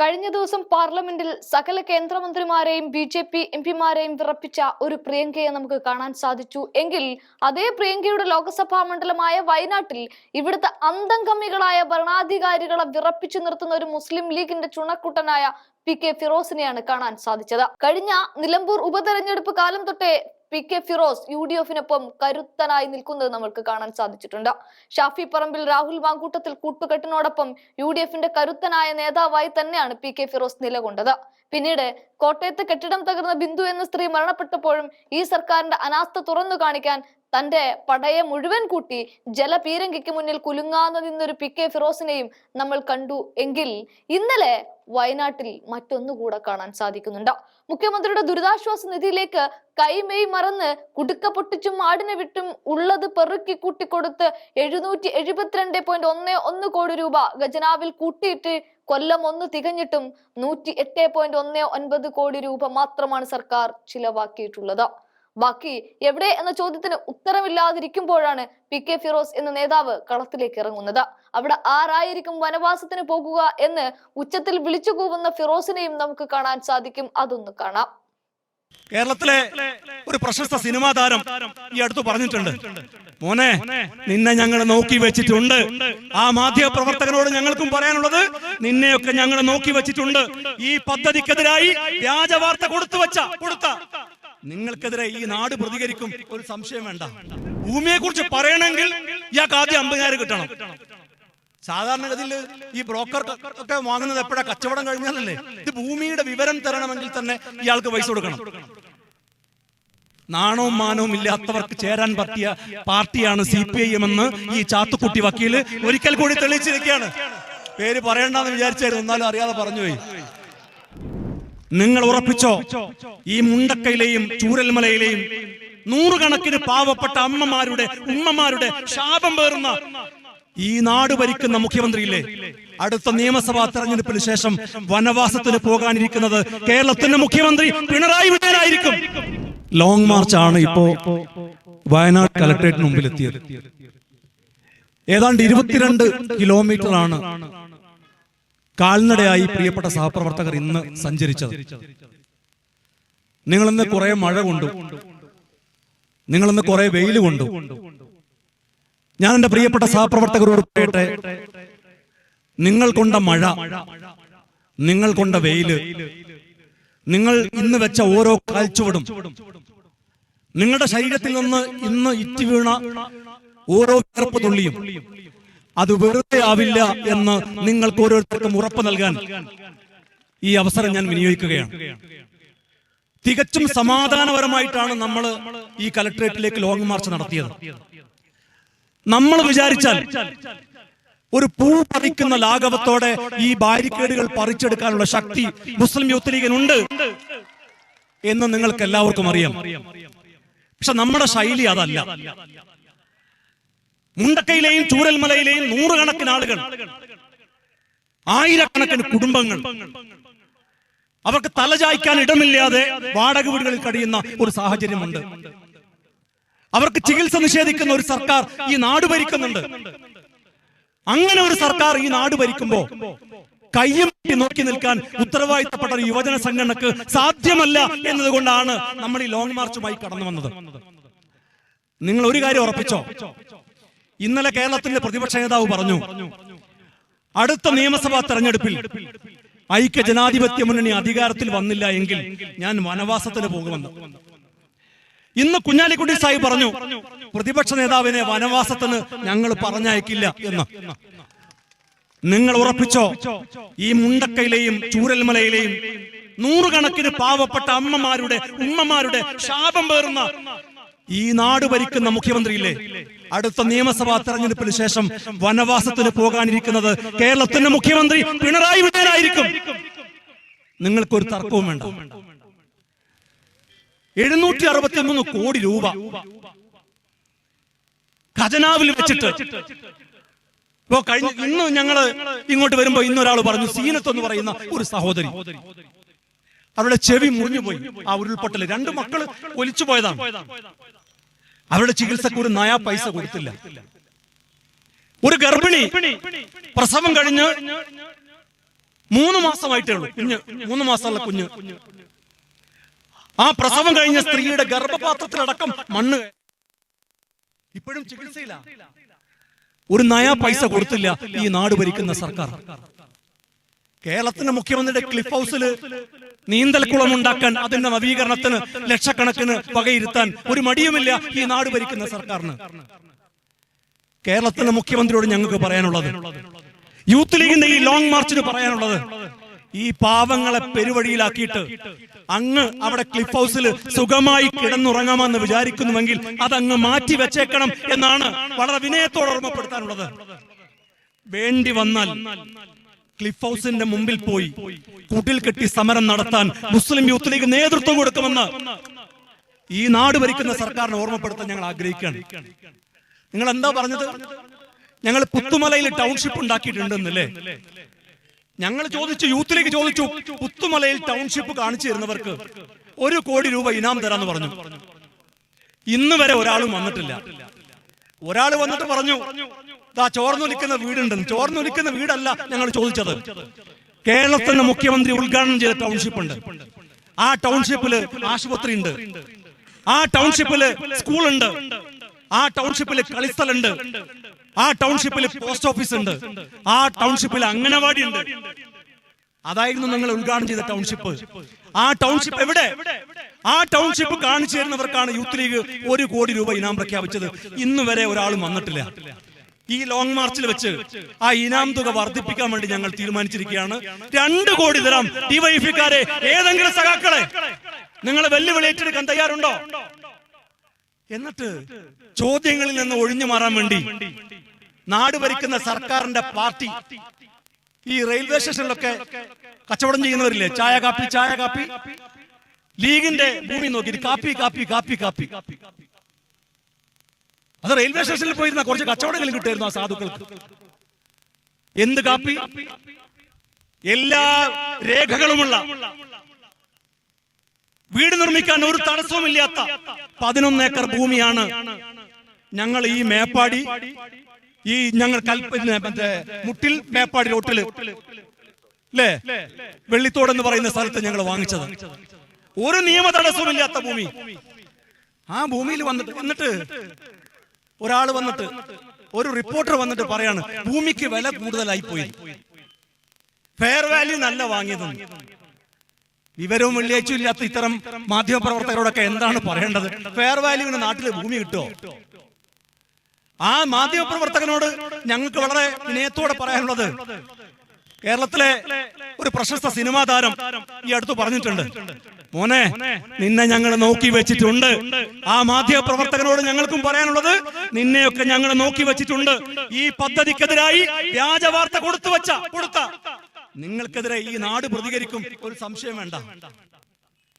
കഴിഞ്ഞ ദിവസം പാർലമെന്റിൽ സകല കേന്ദ്രമന്ത്രിമാരെയും ബി ജെ പി എം പിമാരെയും വിറപ്പിച്ച ഒരു പ്രിയങ്കയെ നമുക്ക് കാണാൻ സാധിച്ചു. എങ്കിൽ അതേ പ്രിയങ്കയുടെ ലോക്സഭാ മണ്ഡലമായ വയനാട്ടിൽ ഇവിടുത്തെ അന്തംഗമികളായ ഭരണാധികാരികളെ വിറപ്പിച്ചു നിർത്തുന്ന ഒരു മുസ്ലിം ലീഗിന്റെ ചുണക്കുട്ടനായ പി കെ ഫിറോസിനെയാണ് കാണാൻ സാധിച്ചത്. കഴിഞ്ഞ നിലമ്പൂർ ഉപതെരഞ്ഞെടുപ്പ് കാലം തൊട്ടേ P K Firoz U D എഫിനൊപ്പം കരുത്തനായി നിൽക്കുന്നത് നമ്മൾക്ക് കാണാൻ സാധിച്ചിട്ടുണ്ട്. ഷാഫി പറമ്പിൽ രാഹുൽ മാങ്കൂട്ടത്തിൽ കൂട്ടുകെട്ടിനോടൊപ്പം യു ഡി എഫിന്റെ കരുത്തനായ നേതാവായി തന്നെയാണ് പി കെ ഫിറോസ് നിലകൊണ്ടത്. പിന്നീട് കോട്ടയത്ത് കെട്ടിടം തകർന്ന ബിന്ദു എന്ന സ്ത്രീ മരണപ്പെട്ടപ്പോഴും ഈ സർക്കാരിന്റെ അനാസ്ഥ തുറന്നു കാണിക്കാൻ തന്റെ പടയെ മുഴുവൻ കൂട്ടി ജലപീരങ്കിക്ക് മുന്നിൽ കുലുങ്ങാതെ നിന്നൊരു പി കെ ഫിറോസിനെയും നമ്മൾ കണ്ടു എങ്കിൽ ഇന്നലെ വയനാട്ടിൽ മറ്റൊന്നുകൂടെ കാണാൻ സാധിക്കുന്നുണ്ട്. മുഖ്യമന്ത്രിയുടെ ദുരിതാശ്വാസ നിധിയിലേക്ക് കൈമെയ് മറന്ന് കുടുക്ക പൊട്ടിച്ചും ആടിനെ വിട്ടും ഉള്ളത് പെറുക്കി കൂട്ടിക്കൊടുത്ത് എഴുന്നൂറ്റി എഴുപത്തിരണ്ട് പോയിന്റ് ഒന്ന് ഒന്ന് കോടി രൂപ ഖജനാവിൽ കൂട്ടിയിട്ട് കൊല്ലം ഒന്ന് തികഞ്ഞിട്ടും നൂറ്റി എട്ട് പോയിന്റ് ഒന്ന് ഒൻപത് കോടി രൂപ മാത്രമാണ് സർക്കാർ ചിലവാക്കിയിട്ടുള്ളത്. ബാക്കി എവിടെ എന്ന ചോദ്യത്തിന് ഉത്തരമില്ലാതിരിക്കുമ്പോഴാണ് പി കെ ഫിറോസ് എന്ന നേതാവ് കളത്തിലേക്ക് ഇറങ്ങുന്നത്. അവിടെ ആരായിരിക്കും വനവാസത്തിന് പോകുക എന്ന് ഉച്ചത്തിൽ വിളിച്ചു കൂവുന്ന ഫിറോസിനെയും നമുക്ക് കാണാൻ സാധിക്കും. അതൊന്ന് കാണാം. കേരളത്തിലെ ഒരു പ്രശസ്ത സിനിമാ താരം ഈ അടുത്ത് പറഞ്ഞിട്ടുണ്ട്. മോനെ നിന്നെ ഞങ്ങൾ നോക്കി വെച്ചിട്ടുണ്ട്. ആ മാധ്യമ പ്രവർത്തകരോട് ഞങ്ങൾക്കും പറയാനുള്ളത് നിന്നെയൊക്കെ ഞങ്ങൾ നോക്കി വെച്ചിട്ടുണ്ട്. ഈ പദ്ധതിക്കെതിരായി വ്യാജ വാർത്ത കൊടുത്തു വെച്ച കൊടുത്ത നിങ്ങൾക്കെതിരെ ഈ നാട് പ്രതികരിക്കും ഒരു സംശയം വേണ്ട. ഭൂമിയെ കുറിച്ച് പറയണമെങ്കിൽ ഇയാൾക്ക് ആദ്യം അമ്പതിനായിരം കിട്ടണം. സാധാരണഗതിയിൽ ഈ ബ്രോക്കർ ഒക്കെ വാങ്ങുന്നത് എപ്പോഴാ? കച്ചവടം കഴിഞ്ഞാലല്ലേ? ഇത് ഭൂമിയുടെ വിവരം തരണമെങ്കിൽ തന്നെ ഇയാൾക്ക് പൈസ കൊടുക്കണം. നാണവും മാനവും ഇല്ലാത്തവർക്ക് ചേരാൻ പറ്റിയ പാർട്ടിയാണ് സി പി ഐ എം എന്ന് ഈ ചാത്തുക്കുട്ടി വക്കീൽ ഒരിക്കൽ കൂടി തെളിയിച്ചിരിക്കുകയാണ്. പേര് പറയണ്ടെന്ന് വിചാരിച്ചായിരുന്നു എന്നാലും അറിയാതെ പറഞ്ഞുപോയി നിങ്ങൾ ഉറപ്പിച്ചോ? ഈ മുണ്ടക്കയിലെയും ചൂരൽമലയിലെയും നൂറുകണക്കിന് പാവപ്പെട്ട അമ്മമാരുടെ ഉമ്മമാരുടെ ശാപം പേറുന്ന ഈ നാട് ഭരിക്കുന്ന മുഖ്യമന്ത്രിയില്ലേ? അടുത്ത നിയമസഭാ തെരഞ്ഞെടുപ്പിന് ശേഷം വനവാസത്തിന് പോകാനിരിക്കുന്നത് കേരളത്തിന്റെ മുഖ്യമന്ത്രി പിണറായി വിജയനായിരിക്കും. ലോങ് മാർച്ച് ആണ് ഇപ്പോ വയനാട് കലക്ട്രേറ്റിന് മുമ്പിൽ എത്തിയത് ഏതാണ്ട് ഇരുപത്തിരണ്ട് കിലോമീറ്റർ ആണ് കാൽനടയായി പ്രിയപ്പെട്ട സഹപ്രവർത്തകർ ഇന്ന് സഞ്ചരിച്ചത്. നിങ്ങളിന്ന് കുറെ മഴ കൊണ്ടു നിങ്ങളിന്ന് കുറെ വെയിൽ കൊണ്ടു. ഞാൻ എന്റെ പ്രിയപ്പെട്ട സഹപ്രവർത്തകരോട് പറയട്ടെ നിങ്ങൾ കൊണ്ട മഴ നിങ്ങൾ കൊണ്ട വെയിൽ നിങ്ങൾ ഇന്ന് വെച്ച ഓരോ കാൽച്ചുവടും നിങ്ങളുടെ ശരീരത്തിൽ നിന്ന് ഇന്ന് ഇറ്റി വീണ ഓരോ വിയർപ്പ് തുള്ളിയും അത് വെറുതെ ആവില്ല എന്ന് നിങ്ങൾക്ക് ഓരോരുത്തർക്കും ഉറപ്പ് നൽകാൻ ഈ അവസരം ഞാൻ വിനിയോഗിക്കുകയാണ്. തികച്ചും സമാധാനപരമായിട്ടാണ് നമ്മൾ ഈ കലക്ടറേറ്റിലേക്ക് ലോങ് മാർച്ച് നടത്തിയത്. നമ്മൾ വിചാരിച്ചാൽ ഒരു പൂ പറിക്കുന്ന ലാഘവത്തോടെ ഈ ബാരിക്കേഡുകൾ പറിച്ചെടുക്കാനുള്ള ശക്തി മുസ്ലിം യൂത്ത് ലീഗിനുണ്ട് എന്ന് നിങ്ങൾക്ക് എല്ലാവർക്കും അറിയാം. പക്ഷെ നമ്മുടെ ശൈലി അതല്ല. മുണ്ടക്കയിലെയും ചൂരൽമലയിലെയും നൂറുകണക്കിന് ആളുകൾ ആയിരക്കണക്കിന് കുടുംബങ്ങൾ. അവർക്ക് തലചായ്ക്കാൻ ഇടമില്ലാതെ വാടക വീടുകളിൽ കഴിയുന്ന ഒരു സാഹചര്യമുണ്ട്. അവർക്ക് ചികിത്സ നിഷേധിക്കുന്ന ഒരു സർക്കാർ ഈ നാട് ഭരിക്കുന്നുണ്ട്. അങ്ങനെ ഒരു സർക്കാർ ഈ നാട് ഭരിക്കുമ്പോ കയ്യും നോക്കി നിൽക്കാൻ ഉത്തരവാദിത്തപ്പെട്ട ഒരു യുവജന സംഘടനക്ക് സാധ്യമല്ല എന്നതുകൊണ്ടാണ് നമ്മൾ ഈ ലോങ് മാർച്ചുമായി കടന്നു വന്നത്. നിങ്ങൾ ഒരു കാര്യം ഉറപ്പിച്ചോ? ഇന്നലെ കേരളത്തിന്റെ പ്രതിപക്ഷ നേതാവ് പറഞ്ഞു. അടുത്ത നിയമസഭാ തെരഞ്ഞെടുപ്പിൽ ഐക്യ ജനാധിപത്യ മുന്നണി അധികാരത്തിൽ വന്നില്ല എങ്കിൽ ഞാൻ വനവാസത്തിന് പോകുമെന്ന്. ഇന്ന് കുഞ്ഞാലിക്കുട്ടി സാഹിബ് പറഞ്ഞു പ്രതിപക്ഷ നേതാവിനെ വനവാസത്തിന് ഞങ്ങൾ പറഞ്ഞയക്കില്ല എന്ന്. നിങ്ങൾ ഉറപ്പിച്ചോ? ഈ മുണ്ടക്കയിലെയും ചൂരൽമലയിലെയും നൂറുകണക്കിന് പാവപ്പെട്ട അമ്മമാരുടെ ഉമ്മമാരുടെ ശാപം പേറുന്ന ഈ നാട് ഭരിക്കുന്ന മുഖ്യമന്ത്രിയില്ലേ? അടുത്ത നിയമസഭാ തെരഞ്ഞെടുപ്പിന് ശേഷം വനവാസത്തിന് പോകാനിരിക്കുന്നത് കേരളത്തിന്റെ മുഖ്യമന്ത്രി പിണറായി വിജയനായിരിക്കും. നിങ്ങൾക്കൊരു തർക്കവും വേണ്ട. എഴുന്നൂറ്റി അറുപത്തി മൂന്ന് കോടി രൂപ ഖജനാവിൽ വെച്ചിട്ട്. ഇപ്പോ കഴിഞ്ഞ ഇന്ന് ഞങ്ങൾ ഇങ്ങോട്ട് വരുമ്പോ ഇന്നൊരാൾ പറഞ്ഞു സീനത്ത് എന്ന് പറയുന്ന ഒരു സഹോദരി. അവരുടെ ചെവി മുറിഞ്ഞു പോയി ആ ഉരുൾപൊട്ടൽ. രണ്ട് മക്കൾ ഒലിച്ചു പോയതാണ് അവരുടെ ചികിത്സക്ക് ഒരു നയാ പൈസ കൊടുത്തില്ല. ഒരു ഗർഭിണി പ്രസവം കഴിഞ്ഞ് മൂന്ന് മാസമായിട്ടേ ഉള്ളൂ. കുഞ്ഞ് മൂന്ന് മാസമുള്ള കുഞ്ഞ്. ആ പ്രസവം കഴിഞ്ഞ സ്ത്രീയുടെ ഗർഭപാത്രത്തിലടക്കം മണ്ണ്. ഇപ്പോഴും ചികിത്സയില്ല ഒരു നയാ പൈസ കൊടുത്തില്ല ഈ നാട് ഭരിക്കുന്ന സർക്കാർ. കേരളത്തിന്റെ മുഖ്യമന്ത്രിയുടെ ക്ലിഫ് ഹൗസിൽ നീന്തൽക്കുളം ഉണ്ടാക്കാൻ അതിന്റെ നവീകരണത്തിന് ലക്ഷക്കണക്കിന് വകയിരുത്താൻ ഒരു മടിയുമില്ല ഈ നാട് ഭരിക്കുന്ന സർക്കാരിന്. കേരളത്തിന്റെ മുഖ്യമന്ത്രിയോട് ഞങ്ങൾക്ക് പറയാനുള്ളത് യൂത്ത് ലീഗിന്റെ ഈ ലോങ് മാർച്ചിന് പറയാനുള്ളത് ഈ പാവങ്ങളെ പെരുവഴിയിലാക്കിയിട്ട് അങ്ങ് അവിടെ ക്ലിഫ് ഹൗസിൽ സുഖമായി കിടന്നുറങ്ങാമെന്ന് വിചാരിക്കുന്നുവെങ്കിൽ അതങ്ങ് മാറ്റി വെച്ചേക്കണം എന്നാണ് വളരെ വിനയത്തോടെ ഓർമ്മപ്പെടുത്താനുള്ളത്. വേണ്ടി വന്നാൽ ക്ലിഫ് ഹൗസിന്റെ മുമ്പിൽ പോയി. കൂട്ടിൽ കെട്ടി സമരം നടത്താൻ മുസ്ലിം യൂത്ത് ലീഗ് നേതൃത്വം കൊടുക്കുമെന്ന് ഈ നാട് ഭരിക്കുന്ന സർക്കാരിനെ ഓർമ്മപ്പെടുത്താൻ ഞങ്ങൾ ആഗ്രഹിക്കുകയാണ്. നിങ്ങൾ എന്താ പറഞ്ഞത്? ഞങ്ങൾ പുത്തുമലയിൽ ടൗൺഷിപ്പ് ഉണ്ടാക്കിയിട്ടുണ്ടെന്നല്ലേ? ഞങ്ങൾ ചോദിച്ചു യൂത്ത് ലീഗ് ചോദിച്ചു പുത്തുമലയിൽ ടൗൺഷിപ്പ് കാണിച്ചു തരുന്നവർക്ക് ഒരു കോടി രൂപ ഇനാം തരാന്ന് പറഞ്ഞു. ഇന്ന് വരെ ഒരാളും വന്നിട്ടില്ല. ഒരാൾ വന്നിട്ട് പറഞ്ഞു ദാ ചോർന്നൊലിക്കുന്ന വീടുണ്ടെന്ന് ചോർന്നൊലിക്കുന്ന വീടല്ല ഞങ്ങൾ ചോദിച്ചത്. കേരളത്തിന്റെ മുഖ്യമന്ത്രി ഉദ്ഘാടനം ചെയ്ത ടൗൺഷിപ്പ് ഉണ്ട്. ആ ടൗൺഷിപ്പിൽ ആശുപത്രി ഉണ്ട്. ആ ടൗൺഷിപ്പിൽ സ്കൂളുണ്ട് ആ ടൗൺഷിപ്പിൽ കളിസ്ഥലുണ്ട്. ആ ടൗൺഷിപ്പിൽ പോസ്റ്റ് ഓഫീസ് ഉണ്ട്. ആ ടൗൺഷിപ്പിൽ അംഗനവാടി ഉണ്ട്. അതായിരുന്നു നിങ്ങൾ ഉദ്ഘാടനം ചെയ്ത ടൗൺഷിപ്പ് ആ ടൗൺഷിപ്പ് എവിടെ? ആ ടൗൺഷിപ്പ് കാണിച്ചു തരുന്നവർക്കാണ് യൂത്ത് ലീഗ് ഒരു കോടി രൂപ ഇനാം പ്രഖ്യാപിച്ചത്. ഇന്ന് വരെ ഒരാളും വന്നിട്ടില്ല. ഈ ലോങ് മാർച്ചിൽ വെച്ച് ആ ഇനാം തുക വർദ്ധിപ്പിക്കാൻ വേണ്ടി ഞങ്ങൾ തീരുമാനിച്ചിരിക്കുകയാണ്. രണ്ട് കോടി തരാം ഡിവൈഫിക്കാരെ ഏതെങ്കിലും സഖാക്കളെ. നിങ്ങൾ വെല്ലുവിളി ഏറ്റെടുക്കാൻ തയ്യാറുണ്ടോ? എന്നിട്ട് ചോദ്യങ്ങളിൽ നിന്ന് ഒഴിഞ്ഞു മാറാൻ വേണ്ടി നാട് ഭരിക്കുന്ന സർക്കാരിന്റെ പാർട്ടി ഈ റെയിൽവേ സ്റ്റേഷനിലൊക്കെ കച്ചവടം ചെയ്യുന്നവരില്ലേ? ചായ കാപ്പി ചായ കാപ്പി. ലീഗിന്റെ ഭൂമി നോക്കി കാപ്പി കാപ്പി കാപ്പി കാപ്പി. അത് റെയിൽവേ സ്റ്റേഷനിൽ പോയിരുന്ന കുറച്ച് കച്ചവടങ്ങൾ കിട്ടായിരുന്നു ആ സാധുക്കൾക്ക്. എന്ത് കാപ്പി? എല്ലാ രേഖകളുമുള്ള. വീട് നിർമ്മിക്കാൻ ഒരു തടസ്സവുമില്ലാത്ത പതിനൊന്ന് ഏക്കർ ഭൂമിയാണ് ഞങ്ങൾ ഈ മേപ്പാടി ഈ ഞങ്ങൾ കൽപ്പ മുട്ടിൽ മേപ്പാടി റോട്ടിൽ. അല്ലേ വെള്ളിത്തോടെന്ന് പറയുന്ന സ്ഥലത്ത് ഞങ്ങൾ വാങ്ങിച്ചത്. ഒരു നിയമ തടസ്സവുമില്ലാത്ത ഭൂമി. ആ ഭൂമിയിൽ വന്നിട്ട് എന്നിട്ട് ഒരാൾ വന്നിട്ട് ഒരു റിപ്പോർട്ടർ വന്നിട്ട് പറയാണ് ഭൂമിക്ക് വില കൂടുതലായി പോയി. ഫെയർ വാല്യൂ നല്ല വാങ്ങിയതെന്ന് വിവരവും വെള്ളിയാഴ്ചയും ഇല്ലാത്ത ഇത്തരം മാധ്യമപ്രവർത്തകരോടൊക്കെ എന്താണ് പറയേണ്ടത്? ഫെയർ വാല്യൂവിന് നാട്ടിലെ ഭൂമി കിട്ടുമോ ആ മാധ്യമപ്രവർത്തകനോട് ഞങ്ങൾക്ക് വളരെ വിനയത്തോടെ പറയാനുള്ളത് കേരളത്തിലെ ഒരു പ്രശസ്ത സിനിമാ താരം ഈ അടുത്ത് പറഞ്ഞിട്ടുണ്ട്. മോനെ നിന്നെ ഞങ്ങൾ നോക്കി വെച്ചിട്ടുണ്ട്. ആ മാധ്യമ പ്രവർത്തകനോട് ഞങ്ങൾക്കും പറയാനുള്ളത് നിന്നെയൊക്കെ ഞങ്ങൾ നോക്കി വെച്ചിട്ടുണ്ട്. ഈ പദ്ധതിക്കെതിരായി വ്യാജവാർത്ത കൊടുത്തു വെച്ച കൊടുത്ത. നിങ്ങൾക്കെതിരെ ഈ നാട് പ്രതികരിക്കും ഒരു സംശയം വേണ്ട.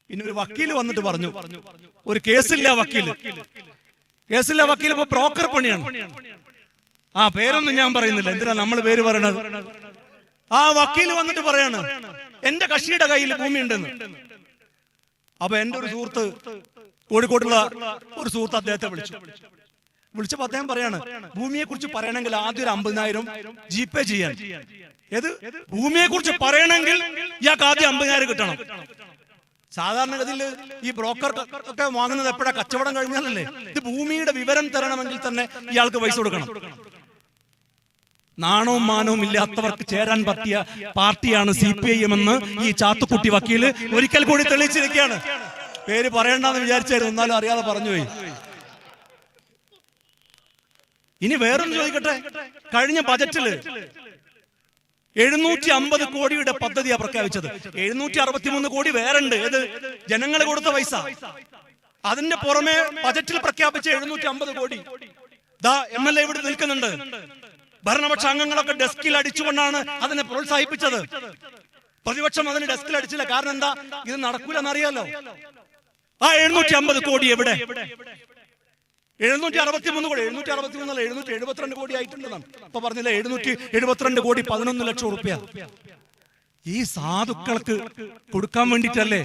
പിന്നെ ഒരു വക്കീൽ വന്നിട്ട് പറഞ്ഞു. ഒരു കേസില്ല വക്കീൽ. കേസില്ല വക്കീൽ ഇപ്പൊ ബ്രോക്കർ പണിയാണ്. ആ പേരൊന്നും ഞാൻ പറയുന്നില്ല. എന്തിനാ നമ്മൾ പേര് പറയണത്? ആ വക്കീൽ വന്നിട്ട് പറയാണ് എന്റെ കക്ഷിയുടെ കയ്യിൽ ഭൂമി ഉണ്ടെന്ന് അപ്പൊ എന്റെ ഒരു സുഹൃത്ത് കോഴിക്കോട്ടുള്ള ഒരു സുഹൃത്ത് അദ്ദേഹത്തെ വിളിച്ചു. വിളിച്ചപ്പോ അദ്ദേഹം പറയാണ് ഭൂമിയെ കുറിച്ച് പറയണമെങ്കിൽ ആദ്യം ഒരു അമ്പതിനായിരം ജി പേ ചെയ്യാൻ. ഏത്? ഭൂമിയെ കുറിച്ച് പറയണമെങ്കിൽ ഇയാൾക്ക് ആദ്യം അമ്പതിനായിരം കിട്ടണം. സാധാരണഗതിയിൽ ഈ ബ്രോക്കർ ഒക്കെ വാങ്ങുന്നത് എപ്പോഴാ? കച്ചവടം കഴിഞ്ഞാലല്ലേ? ഇത് ഭൂമിയുടെ വിവരം തരണമെങ്കിൽ തന്നെ ഇയാൾക്ക് പൈസ കൊടുക്കണം. നാണവും മാനവും ഇല്ലാത്തവർക്ക് ചേരാൻ പറ്റിയ പാർട്ടിയാണ് സി പി ഐ എം എന്ന് ഈ ചാത്തുക്കുട്ടി വക്കീൽ ഒരിക്കൽ കൂടി തെളിയിച്ചിരിക്കുകയാണ്. പേര് പറയണ്ടെന്ന് വിചാരിച്ചായിരുന്നു. എന്നാലും അറിയാതെ പറഞ്ഞുപോയി ഇനി വേറൊന്ന് ചോദിക്കട്ടെ? കഴിഞ്ഞ ബജറ്റിൽ എഴുന്നൂറ്റി അമ്പത് കോടിയുടെ പദ്ധതിയാ പ്രഖ്യാപിച്ചത്. എഴുന്നൂറ്റി അറുപത്തിമൂന്ന് കോടി വേറുണ്ട് ഏത്? ജനങ്ങൾ കൊടുത്ത പൈസ. അതിന്റെ പുറമെ ബജറ്റിൽ പ്രഖ്യാപിച്ച എഴുന്നൂറ്റി അമ്പത് കോടി ദാ എം എൽ എ ഇവിടെ നിൽക്കുന്നുണ്ട്. ഭരണപക്ഷ അംഗങ്ങളൊക്കെ ഡെസ്കിൽ അടിച്ചുകൊണ്ടാണ് അതിനെ പ്രോത്സാഹിപ്പിച്ചത്. പ്രതിപക്ഷം അതിന് ഡെസ്കിൽ അടിച്ചില്ല. കാരണം എന്താ? ഇത് നടക്കൂലെന്നറിയാലോ? ആ എഴുന്നൂറ്റി അമ്പത് കോടി എവിടെ? എഴുന്നൂറ്റി അറുപത്തി മൂന്ന് കോടി. എഴുന്നൂറ്റി അറുപത്തി മൂന്നല്ല എഴുന്നൂറ്റി എഴുപത്തിരണ്ട് കോടി ആയിട്ടുണ്ടെന്നാണ്. ഇപ്പൊ പറഞ്ഞില്ല എഴുന്നൂറ്റി എഴുപത്തിരണ്ട് കോടി പതിനൊന്ന് ലക്ഷം റുപ്യ. ഈ സാധുക്കൾക്ക് കൊടുക്കാൻ വേണ്ടിട്ടല്ലേ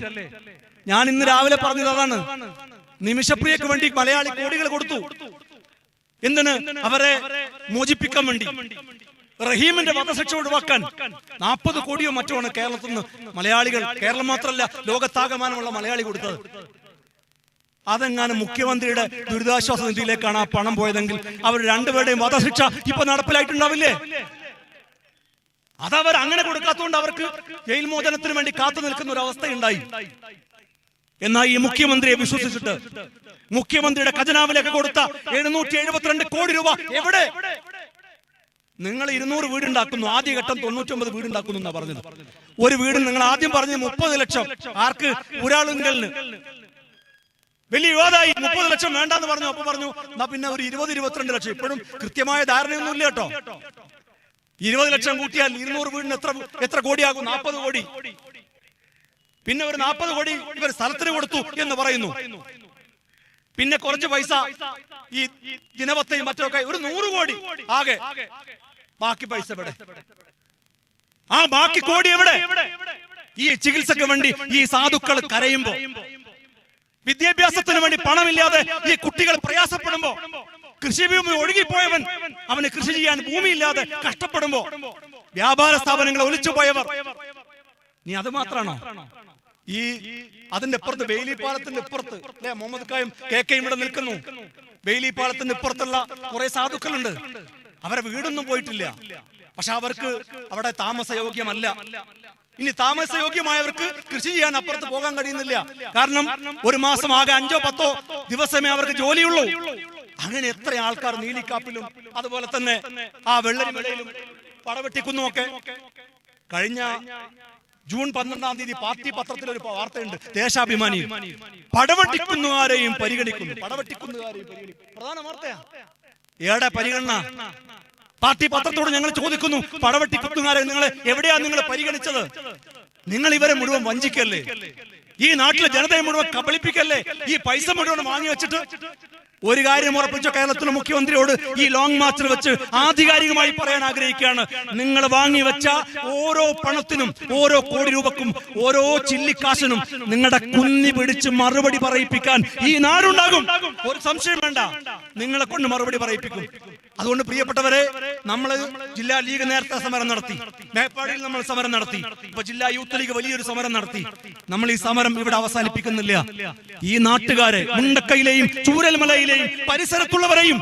ഞാൻ ഇന്ന് രാവിലെ പറഞ്ഞത് അതാണ്. നിമിഷപ്രിയക്ക് വേണ്ടി മലയാളി കോടികൾ കൊടുത്തു. എന്തിന് അവരെ മോചിപ്പിക്കാൻ വേണ്ടി? റഹീമിന്റെ വധശിക്ഷ ഒഴിവാക്കാൻ. നാൽപ്പത് കോടിയോ മറ്റോ ആണ് കേരളത്തിൽ നിന്ന് മലയാളികൾ കേരളം മാത്രമല്ല ലോകത്താകമാനമുള്ള മലയാളി കൊടുത്തത്. അതെങ്ങാനും മുഖ്യമന്ത്രിയുടെ ദുരിതാശ്വാസ നിധിയിലേക്കാണ് ആ പണം പോയതെങ്കിൽ അവർ രണ്ടുപേരുടെയും വധശിക്ഷ ഇപ്പൊ നടപ്പിലായിട്ടുണ്ടാവില്ലേ? അതവർ അങ്ങനെ കൊടുക്കാത്തതുകൊണ്ട് അവർക്ക് ജയിൽ മോചനത്തിന് വേണ്ടി കാത്തു നിൽക്കുന്ന ഒരു അവസ്ഥയുണ്ടായി. എന്നാൽ ഈ മുഖ്യമന്ത്രിയെ വിശ്വസിച്ചിട്ട് മുഖ്യമന്ത്രിയുടെ ഖജനാവിലേക്ക് കൊടുത്ത എഴുന്നൂറ്റി എഴുപത്തിരണ്ട് കോടി രൂപ എവിടെ? നിങ്ങൾ ഇരുന്നൂറ് വീടുണ്ടാക്കുന്നു. ആദ്യഘട്ടം തൊണ്ണൂറ്റൊമ്പത് വീടുണ്ടാക്കുന്നു എന്നാ പറഞ്ഞത്. ഒരു വീട് നിങ്ങൾ ആദ്യം പറഞ്ഞത് മുപ്പത് ലക്ഷം. ആർക്ക്? ഒരാളുങ്കലിന്. വലിയ വിവാദമായി. മുപ്പത് ലക്ഷം വേണ്ടെന്ന് പറഞ്ഞു. അപ്പൊ പറഞ്ഞു എന്നാ പിന്നെ ഒരു ഇരുപത് ഇരുപത്തിരണ്ട് ലക്ഷം. ഇപ്പോഴും കൃത്യമായ ധാരണയൊന്നും ഇല്ല കേട്ടോ. ഇരുപത് ലക്ഷം കൂട്ടിയാൽ ഇരുന്നൂറ് വീടിന് എത്ര എത്ര കോടിയാകും? നാൽപ്പത് കോടി. പിന്നെ ഒരു നാൽപ്പത് കോടി ഇവർ സ്ഥലത്തിന് കൊടുത്തു എന്ന് പറയുന്നു. പിന്നെ കുറച്ച് പൈസ ഈ ദിനപത്തയും മറ്റൊക്കെ ഒരു നൂറ് കോടി ആകെ. ബാക്കി പൈസ എവിടെ? ആ ബാക്കി കോടി എവിടെ? ഈ ചികിത്സക്ക് വേണ്ടി ഈ സാധുക്കൾ കരയുമ്പോ. വിദ്യാഭ്യാസത്തിന് വേണ്ടി പണമില്ലാതെ ഈ കുട്ടികൾ പ്രയാസപ്പെടുമ്പോ. കൃഷിഭൂമി ഒഴുകിപ്പോയവൻ അവന് കൃഷി ചെയ്യാൻ ഭൂമിയില്ലാതെ കഷ്ടപ്പെടുമ്പോ. വ്യാപാര സ്ഥാപനങ്ങൾ ഒലിച്ചു പോയവർ നീ അത് മാത്രാണോ? ഈ അതിന്റെ ഇപ്പുറത്ത് ബെയിലി പാലത്തിന്റെ ഇപ്പുറത്ത് അല്ലെ മുഹമ്മദ് കായും കെ കെയും ഇവിടെ നിൽക്കുന്നു. ബെയിലി പാലത്തിന്റെ ഇപ്പുറത്തുള്ള കുറെ സാധുക്കളുണ്ട്. അവരെ വീടൊന്നും പോയിട്ടില്ല. പക്ഷെ അവർക്ക് അവിടെ താമസയോഗ്യമല്ല. ഇനി താമസയോഗ്യമായവർക്ക് കൃഷി ചെയ്യാൻ അപ്പുറത്ത് പോകാൻ കഴിയുന്നില്ല. കാരണം ഒരു മാസം ആകെ അഞ്ചോ പത്തോ ദിവസമേ അവർക്ക് ജോലിയുള്ളൂ. അങ്ങനെ എത്ര ആൾക്കാർ നീലിക്കാപ്പിലും അതുപോലെ തന്നെ ആ വെള്ളരിമലയിലും പടവെട്ടിക്കുന്നുമൊക്കെ കഴിഞ്ഞ ജൂൺ പന്ത്രണ്ടാം തീയതി പാർട്ടി പത്രത്തിൽ ഒരു വാർത്തയുണ്ട്. ദേശാഭിമാനി. പടവട്ടിക്കുന്നുകാരെയും പരിഗണിക്കുന്നു. പടവെട്ടിക്കുന്നുകാരെയും പ്രധാന വാർത്തയാ. ഏടെ പരിഗണന? പാർട്ടി പത്രത്തോട് ഞങ്ങൾ ചോദിക്കുന്നു പടവട്ടിക്കുന്നുകാരെ നിങ്ങൾ എവിടെയാ നിങ്ങൾ പരിഗണിച്ചത്? നിങ്ങൾ ഇവരെ മുഴുവൻ വഞ്ചിക്കല്ലേ? ഈ നാട്ടിലെ ജനതയെ മുഴുവൻ കബളിപ്പിക്കല്ലേ? ഈ പൈസ മുഴുവൻ വാങ്ങി വെച്ചിട്ട് ഒരു കാര്യം ഉറപ്പിച്ച? കേരളത്തിലെ മുഖ്യമന്ത്രിയോട് ഈ ലോങ് മാർച്ചിൽ വെച്ച് ആധികാരികമായി പറയാൻ ആഗ്രഹിക്കുകയാണ്. നിങ്ങൾ വാങ്ങി വെച്ച ഓരോ പണത്തിനും ഓരോ കോടി രൂപക്കും ഓരോ ചില്ലിക്കാശിനും നിങ്ങളുടെ കുന്നി പിടിച്ച് മറുപടി പറയിപ്പിക്കാൻ ഈ നാടുണ്ടാകും. ഒരു സംശയം വേണ്ട. നിങ്ങളെ കൊണ്ട് മറുപടി പറയിപ്പിക്കും. അതുകൊണ്ട് പ്രിയപ്പെട്ടവരെ നമ്മൾ ജില്ലാ ലീഗ് നേരത്തെ സമരം നടത്തി. മേപ്പാടിയിൽ നമ്മൾ സമരം നടത്തി. ഇപ്പൊ ജില്ലാ യൂത്ത് ലീഗ് വലിയൊരു സമരം നടത്തി. നമ്മൾ ഈ സമരം ഇവിടെ അവസാനിപ്പിക്കുന്നില്ല. ഈ നാട്ടുകാരെ മുണ്ടക്കയിലെയും ചൂരൽമലയിലെയും പരിസരത്തുള്ളവരെയും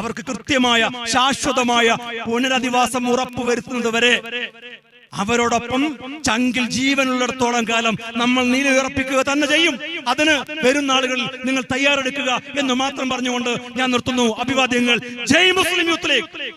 അവർക്ക് കൃത്യമായ ശാശ്വതമായ പുനരധിവാസം ഉറപ്പുവരുത്തുന്നത് വരെ അവരോടൊപ്പം ചങ്കിൽ ജീവനുള്ളിടത്തോളം കാലം നമ്മൾ നീലയുറപ്പിക്കുക തന്നെ ചെയ്യും. അതിന് വരും നാളുകളിൽ നിങ്ങൾ തയ്യാറെടുക്കുക എന്ന് മാത്രം പറഞ്ഞുകൊണ്ട് ഞാൻ നിർത്തുന്നു. അഭിവാദ്യങ്ങൾ. ജയ് മുസ്ലിം യൂത്ത് ലീഗ്.